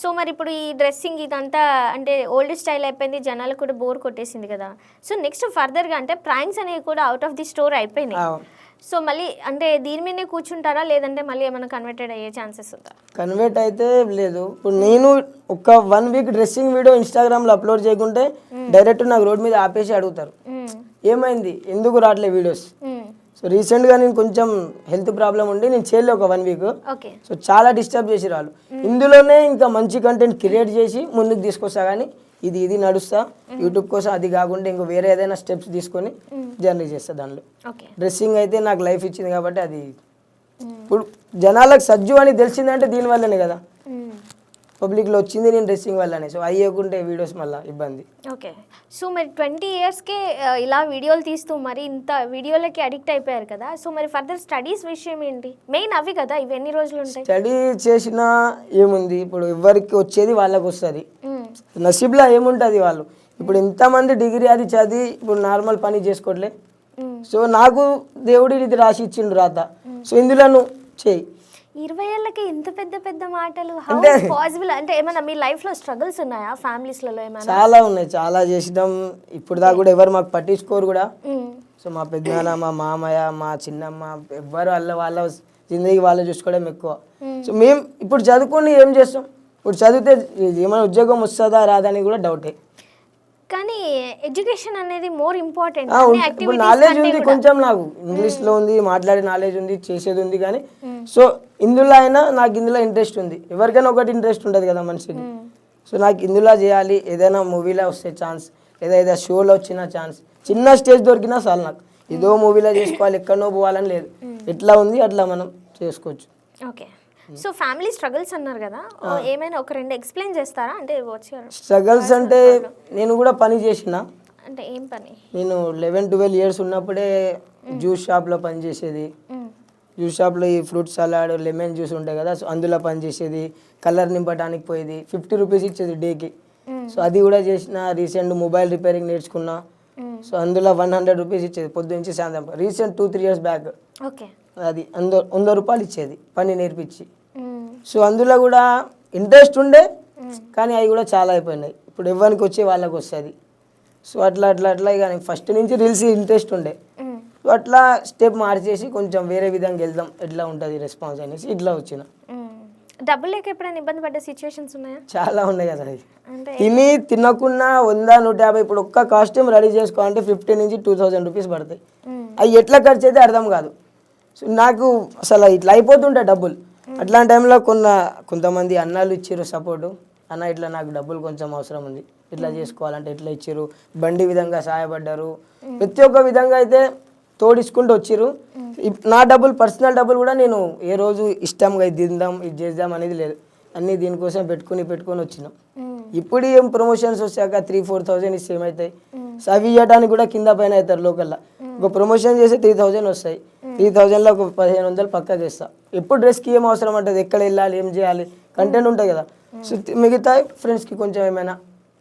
So మరి ఇప్పుడు ఈ డ్రెస్సింగ్ ఇదంతా అంటే ఓల్డ్ స్టైల్ అయిపోయింది జనాలకు కూడా బోర్ కొట్టేసింది కదా. సో నెక్స్ట్ ఫర్దర్గా అంటే ప్రాంక్స్ అనేవి కూడా అవుట్ ఆఫ్ ది స్టోర్ అయిపోయినాయి. సో మళ్ళీ అంటే దీని మీదనే కూర్చుంటారా లేదంటే మళ్ళీ ఏమైనా కన్వర్టెడ్ అయ్యే ఛాన్సెస్ ఉందా? కన్వర్ట్ అయితే లేదు. ఇప్పుడు నేను ఒక వన్ వీక్ డ్రెస్సింగ్ వీడియో ఇన్స్టాగ్రామ్లో అప్లోడ్ చేయకుంటే డైరెక్ట్ నాకు రోడ్ మీద ఆపేసి అడుగుతారు. ఏమైంది? ఎందుకు రావట్లే వీడియోస్. సో రీసెంట్గా నేను కొంచెం హెల్త్ ప్రాబ్లం ఉండి నేను చేయలే ఒక వన్ వీక్ సో చాలా డిస్టర్బ్ చేసి వాళ్ళు. ఇందులోనే ఇంకా మంచి కంటెంట్ క్రియేట్ చేసి ముందుకు తీసుకొస్తా కానీ ఇది ఇది నడుస్తా. యూట్యూబ్ కోసం అది కాకుండా ఇంకో వేరే ఏదైనా స్టెప్స్ తీసుకొని జర్నీ చేస్తా దానిలో డ్రెస్సింగ్ అయితే నాకు లైఫ్ ఇచ్చింది కాబట్టి అది ఇప్పుడు జనాలకు సజ్జు అని తెలిసిందంటే దీనివల్లనే కదా. పబ్లిక్లో వచ్చింది నేను డ్రెస్సింగ్ వల్లనే. సో అయ్యకుంటే వీడియోస్ మళ్ళీ ఇబ్బంది. ఓకే. సో మరి ట్వంటీ ఇయర్స్కే ఇలా వీడియోలు తీస్తూ మరి ఇంత వీడియోలకి అడిక్ట్ అయిపోయారు కదా. సో మరి ఫర్దర్ స్టడీస్ విషయం ఏంటి? మెయిన్ అవి కదా ఇవి ఎన్ని రోజులు ఉంటాయి? స్టడీ చేసినా ఏముంది? ఇప్పుడు ఎవరికి వచ్చేది వాళ్ళకి వస్తుంది. నసీబ్లో ఏముంటుంది వాళ్ళు? ఇప్పుడు ఎంతమంది డిగ్రీ అది చదివి ఇప్పుడు నార్మల్ పని చేసుకోవట్లే. సో నాకు దేవుడు ఇది రాసి ఇచ్చిండు రాత. సో ఇందులో నువ్వు చేయి ఇరవై ఏళ్ళకి ఇంత పెద్ద పెద్ద మాటలు హౌ పాసిబుల్ అంటే ఏమైనా మీ లైఫ్లో స్ట్రగుల్స్ ఉన్నాయా? ఫ్యామిలీస్లలో ఏమైనా చాలా ఉన్నాయి చాలా చేసినాం. ఇప్పుడు దాకా కూడా ఎవరు మాకు పట్టించుకోరు కూడా. సో మా పెద్దనాన్న మా మామయ్య మా చిన్నమ్మ ఎవ్వరు వాళ్ళ వాళ్ళ జిందగీ వాళ్ళు చూసుకోవడం ఎక్కువ. సో మేము ఇప్పుడు చదువుకొని ఏం చేస్తాం? ఇప్పుడు చదివితే ఏమైనా ఉద్యోగం వస్తుందా రాదా అని కూడా డౌటే కానీ ఎడ్యుకేషన్ అనేది మోర్ ఇంపార్టెంట్ నాలెడ్జ్ ఉంది. కొంచెం నాకు. ఇంగ్లీష్లో ఉంది మాట్లాడే నాలెడ్జ్ ఉంది చేసేది ఉంది కానీ సో ఇందులో అయినా నాకు ఇందులో ఇంట్రెస్ట్ ఉంది. ఎవరికైనా ఒకటి ఇంట్రెస్ట్ ఉంటుంది కదా మనిషికి. సో నాకు ఇందులో చేయాలి ఏదైనా మూవీలో వస్తే ఛాన్స్ లేదా ఏదైనా షోలో వచ్చిన ఛాన్స్ చిన్న స్టేజ్ దొరికినా చాలు నాకు. ఇదో మూవీలో చేసుకోవాలి ఎక్కడనో పోవాలని లేదు. ఎట్లా ఉంది అట్లా మనం చేసుకోవచ్చు. ఓకే. సో ఫ్యామిలీ స్ట్రగుల్స్ అన్నారు కదా. ఏమైనా ఒక రెండు ఎక్స్ప్లెయిన్ చేస్తారా? అంటే స్ట్రగల్స్ అంటే నేను కూడా పని చేసిన. అంటే ఏం పని? నేను లెవెన్ ట్వెల్వ్ ఇయర్స్ ఉన్నప్పుడే జ్యూస్ షాప్లో పనిచేసేది. జ్యూస్ షాప్లో ఈ ఫ్రూట్ సలాడ్ లెమన్ జ్యూస్ ఉంటాయి కదా సో అందులో పనిచేసేది కలర్ నింపడానికి పోయేది ఫిఫ్టీ రూపీస్ ఇచ్చేది డేకి. సో అది కూడా చేసిన రీసెంట్ మొబైల్ రిపేరింగ్ నేర్చుకున్నా. సో అందులో వన్ హండ్రెడ్ రూపీస్ ఇచ్చేది పొద్దు నుంచి సాయంత్రం. Recent two three years back. Okay. అది వంద వంద రూపాయలు ఇచ్చేది పని నేర్పించి. సో అందులో కూడా ఇంట్రెస్ట్ ఉండే కానీ అవి కూడా చాలా అయిపోయినాయి. ఇప్పుడు ఎవరికి వచ్చే వాళ్ళకి వస్తుంది. సో అట్లా అట్లా అట్లా ఇక ఫస్ట్ నుంచి రీల్స్ ఇంట్రెస్ట్ ఉండే. సో అట్లా స్టెప్ మార్చేసి కొంచెం వేరే విధంగా వెళ్దాం ఎట్లా ఉంటుంది రెస్పాన్స్ అనేసి ఇట్లా వచ్చిన. డబ్బులు లేక ఎప్పుడైనా ఇబ్బంది పడ్డ సిచ్యువేషన్స్ ఉన్నాయా? చాలా ఉన్నాయి కదా అది. తిని తినకుండా వంద నూట యాభై ఇప్పుడు ఒక్క కాస్ట్యూమ్ రెడీ చేసుకోవాలంటే ఫిఫ్టీ నుంచి టూ థౌజండ్ రూపీస్ పడతాయి. అవి ఎట్లా ఖర్చు అయితే అర్థం కాదు. సో నాకు అసలు ఇట్లా అయిపోతుంటాయి డబ్బులు అట్లాంటి టైంలో కొన్న కొంతమంది అన్నాలు ఇచ్చారు సపోర్టు అన్న ఇట్లా నాకు డబ్బులు కొంచెం అవసరం ఉంది. ఇట్లా చేసుకోవాలంటే ఇట్లా ఇచ్చారు? బండి విధంగా సహాయపడ్డారు. ప్రతి ఒక్క విధంగా అయితే తోడించుకుంటూ వచ్చిర్రు. నా డబ్బులు పర్సనల్ డబ్బులు కూడా నేను ఏ రోజు ఇష్టంగా ఇది తిందాం ఇది చేద్దాం అనేది లేదు. అన్నీ దీనికోసం పెట్టుకుని పెట్టుకొని వచ్చినాం. ఇప్పుడు ఏం ప్రమోషన్స్ వచ్చాక త్రీ ఫోర్ థౌజండ్ ఇస్తే ఏమవుతాయి సో అవి ఇవ్వడానికి కూడా కింద పైన అవుతారు లోకల్లో. ఒక ప్రమోషన్ చేస్తే త్రీ థౌజండ్ వస్తాయి. త్రీ థౌజండ్లో ఒక పదిహేను వందలు పక్కా చేస్తా. ఎప్పుడు డ్రెస్కి ఏం అవసరం ఉంటుంది ఎక్కడ వెళ్ళాలి? ఏం చేయాలి? కంటెంట్ ఉంటుంది కదా. సో మిగతా ఫ్రెండ్స్కి కొంచెం ఏమైనా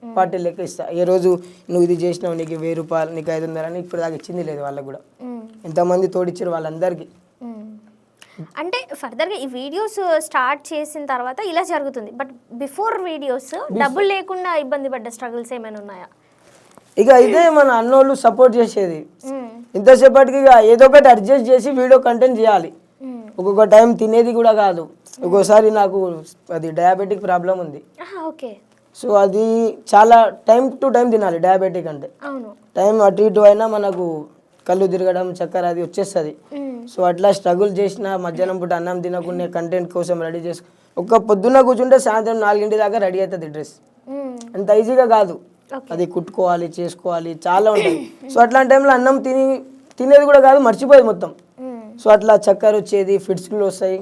పార్టీ లెక్క ఇస్తా. ఏ రోజు నువ్వు ఇది చేసినావు నీకు వెయ్యి రూపాయలు నీకు ఐదు వందలు అని ఇప్పుడు దాకా ఇచ్చింది లేదు వాళ్ళకి కూడా. ఎంతమంది తోడిచ్చారు వాళ్ళందరికీ. అంటే ఫర్దర్గా ఈ వీడియోస్ స్టార్ట్ చేసిన తర్వాత ఇలా జరుగుతుంది. బట్ బిఫోర్ వీడియోస్ డబ్బులు లేకుండా ఇబ్బంది పడ్డ స్ట్రగుల్స్ ఏమైనా ఉన్నాయా? ఇక ఇదే మన అన్నోళ్ళు సపోర్ట్ చేసేది. ఇంతసేపటికి ఇక ఏదో ఒకటి అడ్జస్ట్ చేసి వీడియో కంటెంట్ చేయాలి. ఒక్కొక్క టైం తినేది కూడా కాదు. ఒక్కోసారి నాకు అది డయాబెటిక్ ప్రాబ్లం ఉంది. ఓకే. సో అది చాలా టైం టు టైం తినాలి డయాబెటిక్ అంటే. టైం అటు ఇటు అయినా మనకు కళ్ళు తిరగడం చక్కెర అది వచ్చేస్తుంది. సో అట్లా స్ట్రగుల్ చేసిన మధ్యాహ్నం పూట అన్నం తినకుండా కంటెంట్ కోసం రెడీ చేసి ఒక్క పొద్దున్న కూర్చుంటే సాయంత్రం నాలుగింటి దాకా రెడీ అవుతుంది డ్రెస్. అంత ఈజీగా కాదు. అది కుట్టుకోవాలి చేసుకోవాలి చాలా ఉంటుంది సో అట్లాంటి టైంలో అన్నం తిని తినేది కూడా కాదు మర్చిపోయేది మొత్తం. సో అట్లా చక్కెర వచ్చేది ఫిట్స్లు వస్తాయి.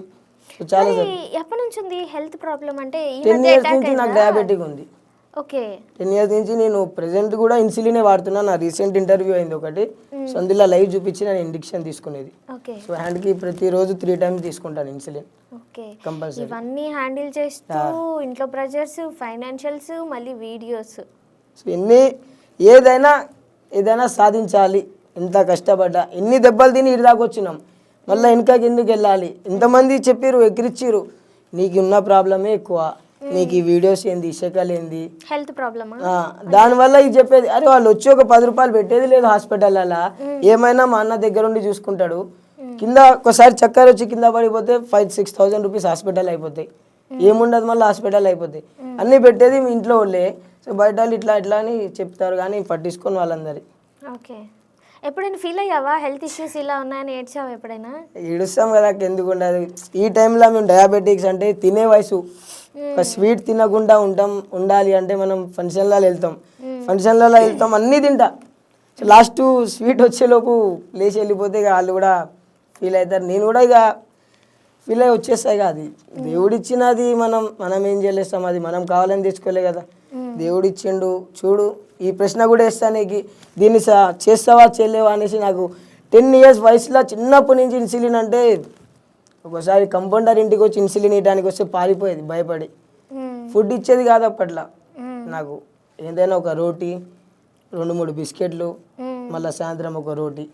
చాలా ఎప్పటి నుంచి ఉంది హెల్త్ ప్రాబ్లం అంటే టెన్ ఇయర్స్ నుంచి నాకు డయాబెటిక్ ఉంది. ఓకే టెన్ ఇయర్స్ నుంచి నేను ప్రెసెంట్ కూడా ఇన్సులినే వాడుతున్నా. నా రీసెంట్ ఇంటర్వ్యూ అయింది ఒకటి. సో అందులో లైవ్ చూపించి నేను ఇండిక్షన్ తీసుకునేది. ఓకే సో హ్యాండ్కి ప్రతిరోజు త్రీ టైమ్స్ తీసుకుంటాను ఇన్సులిన్ ఓకే కంపల్సరీ ఇవన్నీ హ్యాండిల్ చేస్తూ ఇంట్లో ప్రెజర్స్ ఫైనాన్షియల్స్ మళ్ళీ వీడియోస్ సో ఎన్ని ఏదైనా ఏదైనా సాధించాలి. ఎంత కష్టపడ్డా. ఎన్ని దెబ్బలు తిని ఇటు దాకా వచ్చినాం. మళ్ళీ వెనకకి ఎందుకు వెళ్ళాలి. ఎంతమంది చెప్పారు ఎక్కిరిచ్చిర్రు. నీకు ఉన్న ప్రాబ్లమే ఎక్కువ. నీకు ఈ వీడియోస్ ఏంది ఇషకాలు ఏంది? హెల్త్ ప్రాబ్లమా దానివల్ల ఇది చెప్పేది అరే వాళ్ళు వచ్చి ఒక పది రూపాయలు పెట్టేది లేదు హాస్పిటల్లో ఏమైనా మా అన్న దగ్గర ఉండి చూసుకుంటాడు. కింద ఒకసారి చక్కెర వచ్చి కింద పడిపోతే five six thousand rupees hospital అయిపోతాయి. ఏముండదు మళ్ళీ హాస్పిటల్ అయిపోతాయి. అన్నీ పెట్టేది మీ ఇంట్లో వాళ్ళే. సో బయట వాళ్ళు ఇట్లా ఇట్లా అని చెప్తారు కానీ పట్టించుకొని వాళ్ళందరి. ఓకే ఎప్పుడైనా ఫీల్ అయ్యావా? హెల్త్ ఇష్యూస్ ఇలా ఉన్నాయని ఏడ్చావా ఎప్పుడైనా? ఏడుస్తాం కదా ఎందుకు ఉండదు. ఈ టైంలో మేము డయాబెటిక్స్ అంటే తినే వయసు. ఒక స్వీట్ తినకుండా ఉంటాం ఉండాలి అంటే మనం ఫంక్షన్లలో వెళ్తాం. ఫంక్షన్లలో వెళ్తాం అన్నీ తింటా. లాస్ట్ స్వీట్ వచ్చేలోపు లేచి వెళ్ళిపోతే ఇక వాళ్ళు కూడా ఫీల్ అవుతారు. నేను కూడా ఇక ఫీల్ అయ్యి వచ్చేస్తాయి కదా అది. దేవుడిచ్చినది మనం మనం ఏం చేయలేస్తాం అది మనం కావాలని తెచ్చుకోలే కదా. దేవుడు ఇచ్చిండు చూడు ఈ ప్రశ్న కూడా వేస్తా నీకు దీన్ని స- చేస్తావా చేయలేవా అనేసి నాకు టెన్ ఇయర్స్ వయసులో చిన్నప్పటి నుంచి ఇన్సులిన్ అంటే ఒకసారి కంపౌండర్ ఇంటికి వచ్చి ఇన్సులిన్ ఇవ్వడానికి వస్తే పారిపోయేది భయపడి. ఫుడ్ ఇచ్చేది కాదు అప్పట్లో. నాకు ఏదైనా ఒక రోటీ రెండు మూడు బిస్కెట్లు. మళ్ళీ సాయంత్రం ఒక రోటీ.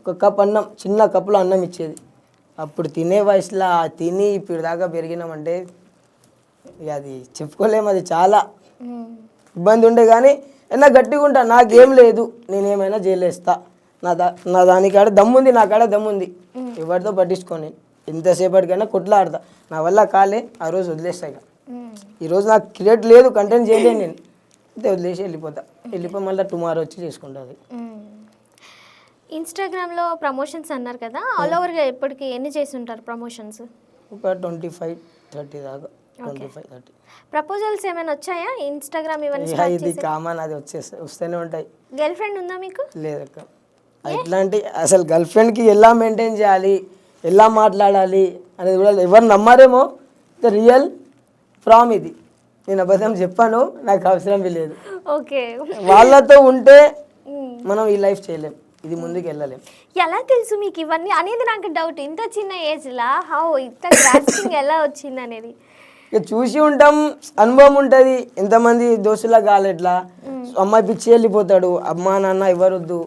ఒక కప్ అన్నం చిన్న కప్పులో అన్నం ఇచ్చేది అప్పుడు తినే వయసులో తిని ఇప్పుడు దాకా పెరిగినామంటే ఇక అది చెప్పుకోలేము అది చాలా. ఇబ్బంది ఉండే కానీ అయినా గట్టిగా ఉంటా నాకేం లేదు. నేనేమైనా జైలేస్తా. నా దా నా దానికాడ దమ్ముంది నా కాడ దమ్ముంది. ఎవరితో పట్టించుకోని ఎంతసేపటికైనా కొట్లాడతా. నా వల్ల కాలే ఆ రోజు వదిలేస్తా ఇక. ఈరోజు నాకు క్రియేట్ లేదు కంటెంట్ చేయలేను నేను. అంతే వదిలేసి వెళ్ళిపోతా. వెళ్ళిపోయి మళ్ళీ టుమారో వచ్చి చేసుకుంటుంది. ఇన్స్టాగ్రామ్లో ప్రమోషన్స్ అన్నారు కదా ఆల్ ఓవర్గా ఎప్పటికి ఎన్ని చేసి ఉంటారు ప్రమోషన్స్? ఒక ట్వంటీ ఫైవ్ థర్టీ దాకా. ట్వంటీ ఫైవ్ థర్టీ ప్రపోజల్స్ ఏమైనా వచ్చాయా? ఇన్స్టాగ్రామ్ ఇవన్నీ ఇది కామన్ అది వచ్చేస్తే వస్తూనే ఉంటాయి. గర్ల్ ఫ్రెండ్ ఉందా మీకు? లేదక్క. ఇట్లాంటి అసలు గర్ల్ ఫ్రెండ్కి ఎలా మెయింటైన్ చేయాలి? ఎలా మాట్లాడాలి? అనేది కూడా ఎవరు నమ్మారేమో. రియల్ ఫ్రామ్ ఇది. నేను అబద్ధం చెప్పాను నాకు అవసరం లేదు. ఓకే. వాళ్ళతో ఉంటే మనం ఈ లైఫ్ చేయలేం. ఇది ముందుకు వెళ్ళలేం. ఎలా తెలుసు మీకు ఇవన్నీ? అనేది నాకు డౌట్ ఇంత చిన్న ఏజ్లా హౌ ఇంత గ్రాస్పింగ్ ఎలా వచ్చింది అనేది ఇక చూసి ఉంటాం అనుభవం ఉంటుంది. ఎంతమంది దోస్తులా కాలేట్లా అమ్మాయి పిచ్చి వెళ్ళిపోతాడు. అమ్మ నాన్న ఎవరొద్దు.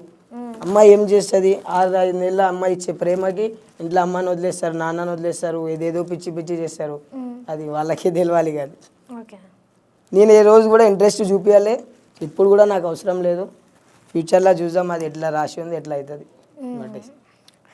అమ్మాయి ఏం చేస్తుంది? ఆరు ఐదు నెలల అమ్మాయి ఇచ్చే ప్రేమకి ఇంట్లో అమ్మని వదిలేస్తారు నాన్నని వదిలేస్తారు ఏదేదో పిచ్చి పిచ్చి చేస్తారు. అది వాళ్ళకే తెలియాలి కాదు ఓకే. నేను ఏ రోజు కూడా ఇంట్రెస్ట్ చూపించాలి ఇప్పుడు కూడా నాకు అవసరం లేదు. ఫ్యూచర్లో చూద్దాం అది ఎట్లా రాసి ఉంది ఎట్లా అవుతుంది.